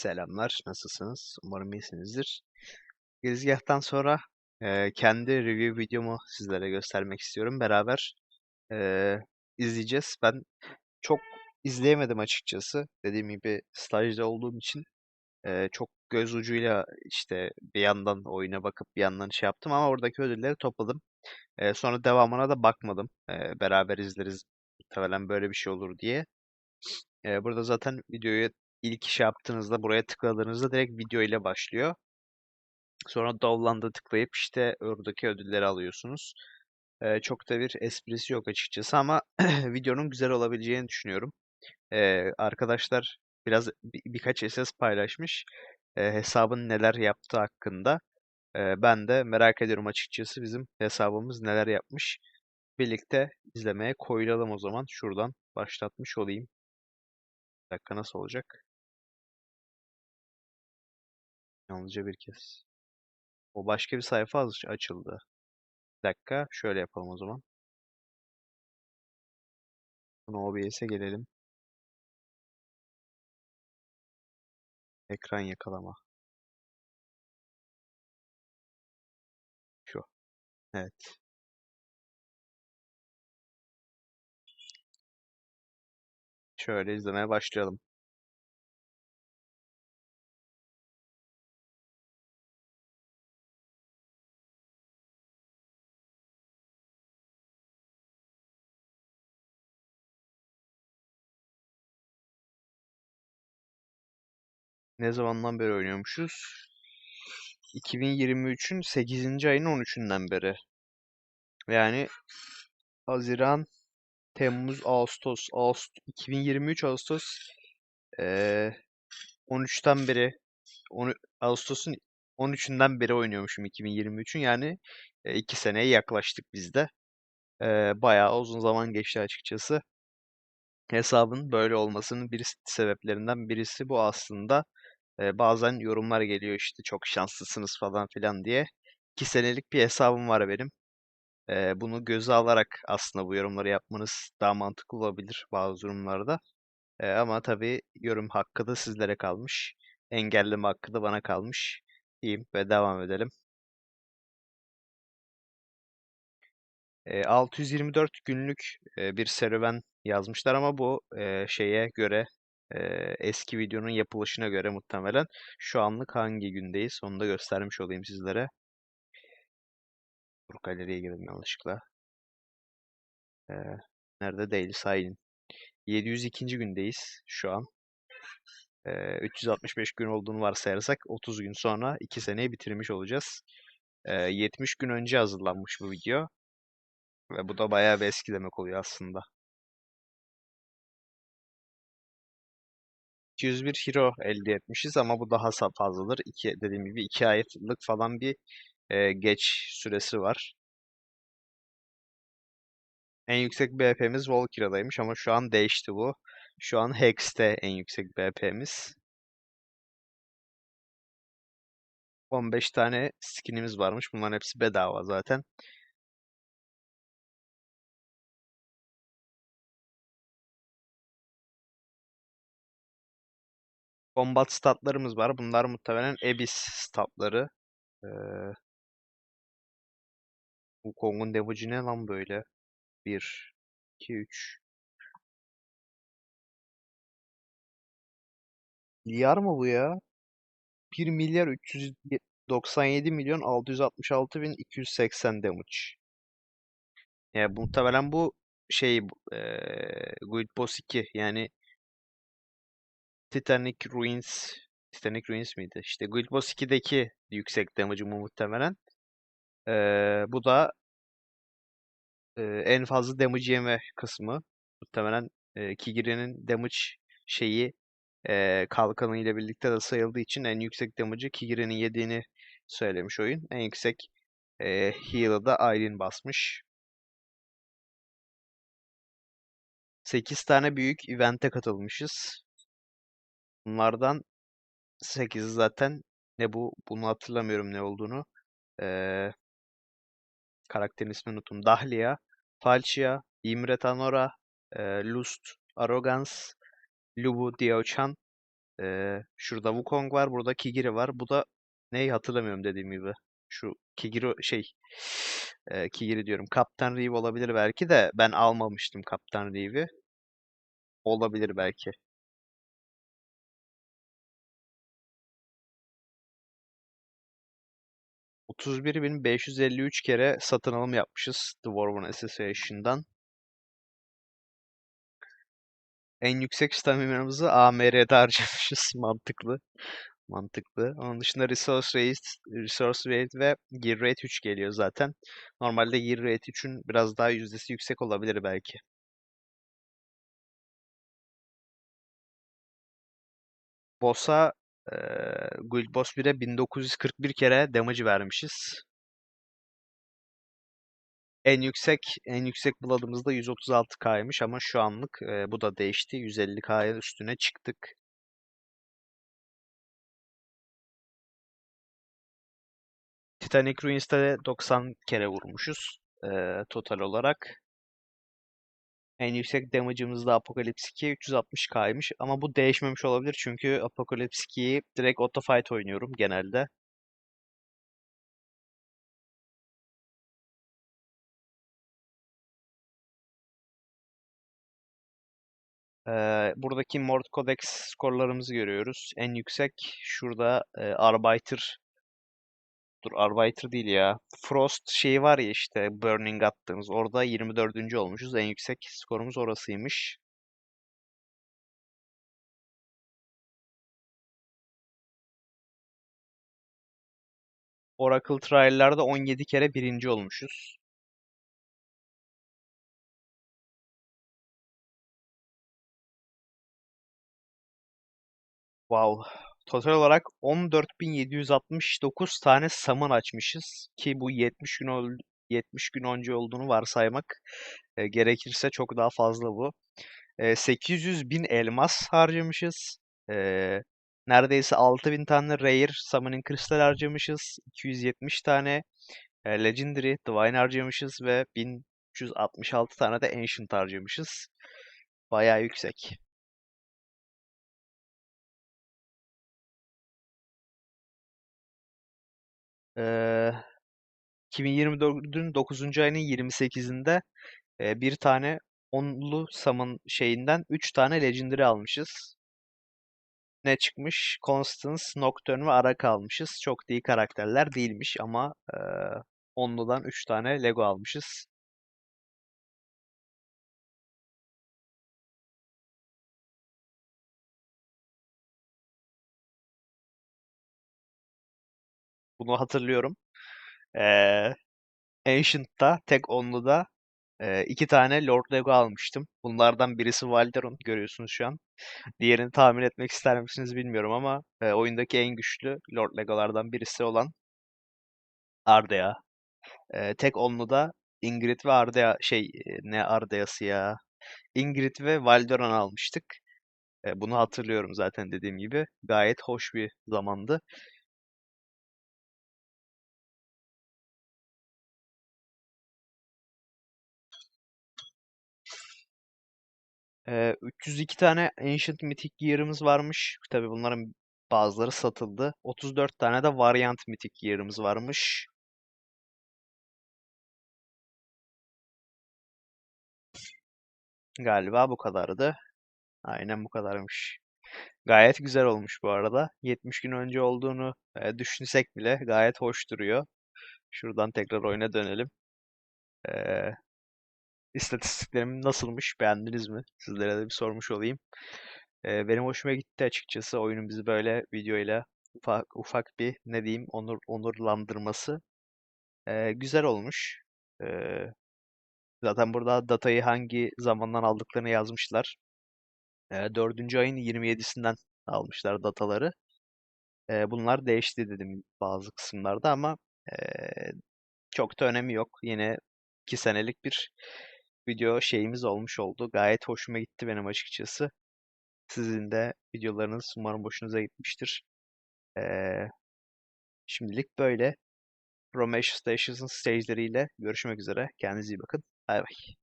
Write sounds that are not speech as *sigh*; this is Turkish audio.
Selamlar, nasılsınız? Umarım iyisinizdir. Girizgahtan sonra e, kendi review videomu sizlere göstermek istiyorum. Beraber e, izleyeceğiz. Ben çok izleyemedim açıkçası. Dediğim gibi stajda olduğum için e, çok göz ucuyla işte bir yandan oyuna bakıp bir yandan şey yaptım ama oradaki ödülleri topladım. E, sonra devamına da bakmadım. E, beraber izleriz muhtemelen böyle bir şey olur diye. Burada zaten videoyu ilk iş yaptığınızda buraya tıkladığınızda direkt video ile başlıyor. Sonra download'a tıklayıp işte oradaki ödülleri alıyorsunuz. Ee, çok da bir esprisi yok açıkçası ama *clears throat* videonun güzel olabileceğini düşünüyorum. Ee, arkadaşlar biraz bir, birkaç SS paylaşmış. Ee, hesabın neler yaptığı hakkında. Ee, ben de merak ediyorum açıkçası bizim hesabımız neler yapmış. Birlikte izlemeye koyulalım o zaman. Şuradan başlatmış olayım. Bir dakika nasıl olacak? Yalnızca bir kez. O başka bir sayfa aç- açıldı. Bir dakika şöyle yapalım o zaman. Bunu OBS'e gelelim. Ekran yakalama. Şu. Evet. Şöyle izlemeye başlayalım. Ne zamandan beri oynuyormuşuz? 2023'ün 8. ayının 13'ünden beri. Yani Haziran, Temmuz, Ağustos, Ağustos 2023 Ağustos eee 13'ten beri onu, Ağustos'un 13'ünden beri oynuyormuşum 2023'ün yani 2 seneye yaklaştık biz de. Eee bayağı uzun zaman geçti açıkçası. Hesabın böyle olmasının bir sebeplerinden birisi bu aslında. Ee, bazen yorumlar geliyor işte çok şanslısınız falan filan diye. 2 senelik bir hesabım var benim. Ee, bunu göze alarak aslında bu yorumları yapmanız daha mantıklı olabilir bazı durumlarda. Ee, ama tabii yorum hakkı da sizlere kalmış. Engelleme hakkı da bana kalmış. Diyeyim ve devam edelim. Ee, 624 günlük e, bir serüven yazmışlar ama bu e, şeye göre e, eski videonun yapılışına göre muhtemelen şu anlık hangi gündeyiz onu da göstermiş olayım sizlere. Dur galeriye girdim yanlışlıkla. E, nerede değil sayın. 702. gündeyiz şu an. E, 365 gün olduğunu varsayarsak 30 gün sonra 2 seneyi bitirmiş olacağız. E, 70 gün önce hazırlanmış bu video. Ve bu da bayağı bir eski demek oluyor aslında. 201 hero elde etmişiz ama bu daha fazladır. İki, dediğim gibi 2 aylık falan bir e, geç süresi var. En yüksek BP'miz Valkyrie'daymış ama şu an değişti bu. Şu an Hex'te en yüksek BP'miz. 15 tane skinimiz varmış. Bunların hepsi bedava zaten. Combat statlarımız var. Bunlar muhtemelen Abyss statları. Ee, Wukong'un damage'i ne lan böyle? 1, 2, 3. Milyar mı bu ya? 1 milyar 397 milyon 666 bin 280 damage. Yani muhtemelen bu şey eee Guild Boss 2 yani Titanic Ruins Titanic Ruins miydi? İşte Guild Boss 2'deki yüksek damage'ı muhtemelen. Eee, bu da eee, en fazla damage yeme kısmı. Muhtemelen eee Kigiri'nin damage şeyi eee kalkanı ile birlikte de sayıldığı için en yüksek damage'ı Kigiri'nin yediğini söylemiş oyun. En yüksek eee heal'ı da Aileen basmış. 8 tane büyük event'e katılmışız. Bunlardan 8'i zaten ne bu? Bunu hatırlamıyorum ne olduğunu. Ee, karakterin ismini unuttum. Dahlia, Falchia, Imre Tanora, e, Lust, Arrogance, Lubu Diaochan, Ee, şurada Wukong var. Burada Kigiri var. Bu da neyi hatırlamıyorum dediğim gibi. Şu Kigiri şey e, Kigiri diyorum. Kaptan Reeve olabilir belki de ben almamıştım Kaptan Reeve'i. Olabilir belki. 31.553 kere satın alım yapmışız Dwarven Association'dan. En yüksek staminamızı AMR'de harcamışız. *laughs* Mantıklı. Mantıklı. Onun dışında Resource Rate, Resource Rate ve Gear Rate 3 geliyor zaten. Normalde Gear Rate 3'ün biraz daha yüzdesi yüksek olabilir belki. Boss'a e, Guild Boss 1'e 1941 kere damage vermişiz. En yüksek en yüksek Blood'ımız da 136K'ymış ama şu anlık e, bu da değişti. 150K'ya üstüne çıktık. Titanic Ruins'te 90 kere vurmuşuz e, total olarak. En yüksek damage'ımız da Apocalypse 2 360K'ymış ama bu değişmemiş olabilir çünkü Apocalypse 2'yi direkt auto fight oynuyorum genelde. Buradaki Mord Codex skorlarımızı görüyoruz. En yüksek şurada e, Arbiter Dur Arbiter değil ya. Frost şeyi var ya işte Burning attığımız. Orada 24. olmuşuz. En yüksek skorumuz orasıymış. Oracle Trial'larda 17 kere birinci olmuşuz. Wow. Total olarak 14.769 tane summon açmışız ki bu 70 gün ol 70 gün önce olduğunu varsaymak e, gerekirse çok daha fazla bu. E, 800 bin elmas harcamışız. E, neredeyse 6000 tane rare summoning kristal harcamışız. 270 tane e, legendary divine harcamışız ve 1366 tane de ancient harcamışız. Bayağı yüksek. Ee, 2024'ün 9. ayının 28'inde e, bir tane onlu summon şeyinden 3 tane legendary almışız. Ne çıkmış? Constance, Nocturne ve Araka almışız. Çok iyi karakterler değilmiş ama e, onludan 3 tane Lego almışız. Bunu hatırlıyorum. Ee, Ancient'ta tek onluda e, iki tane Lord Lego almıştım. Bunlardan birisi Valderon görüyorsunuz şu an. Diğerini tahmin etmek ister misiniz bilmiyorum ama e, oyundaki en güçlü Lord Legolardan birisi olan Ardea. E, tek onluda Ingrid ve Ardea şey ne Ardea'sı ya. Ingrid ve Valderon almıştık. E, bunu hatırlıyorum zaten dediğim gibi. Gayet hoş bir zamandı. Ee, 302 tane Ancient Mythic Gear'ımız varmış. Tabi bunların bazıları satıldı. 34 tane de Variant Mythic Gear'ımız varmış. Galiba bu kadardı. Aynen bu kadarmış. Gayet güzel olmuş bu arada. 70 gün önce olduğunu düşünsek bile gayet hoş duruyor. Şuradan tekrar oyuna dönelim. Ee, istatistiklerim nasılmış? Beğendiniz mi? Sizlere de bir sormuş olayım. Ee, benim hoşuma gitti açıkçası oyunun bizi böyle videoyla ufak ufak bir ne diyeyim onur onurlandırması. Ee, güzel olmuş. Ee, zaten burada datayı hangi zamandan aldıklarını yazmışlar. Ee, 4. ayın 27'sinden almışlar dataları. Ee, bunlar değişti dedim bazı kısımlarda ama ee, çok da önemi yok. Yine 2 senelik bir video şeyimiz olmuş oldu. Gayet hoşuma gitti benim açıkçası. Sizin de videolarınız umarım hoşunuza gitmiştir. Ee, şimdilik böyle. Romation Stations'ın stage'leriyle görüşmek üzere. Kendinize iyi bakın. Bay bay.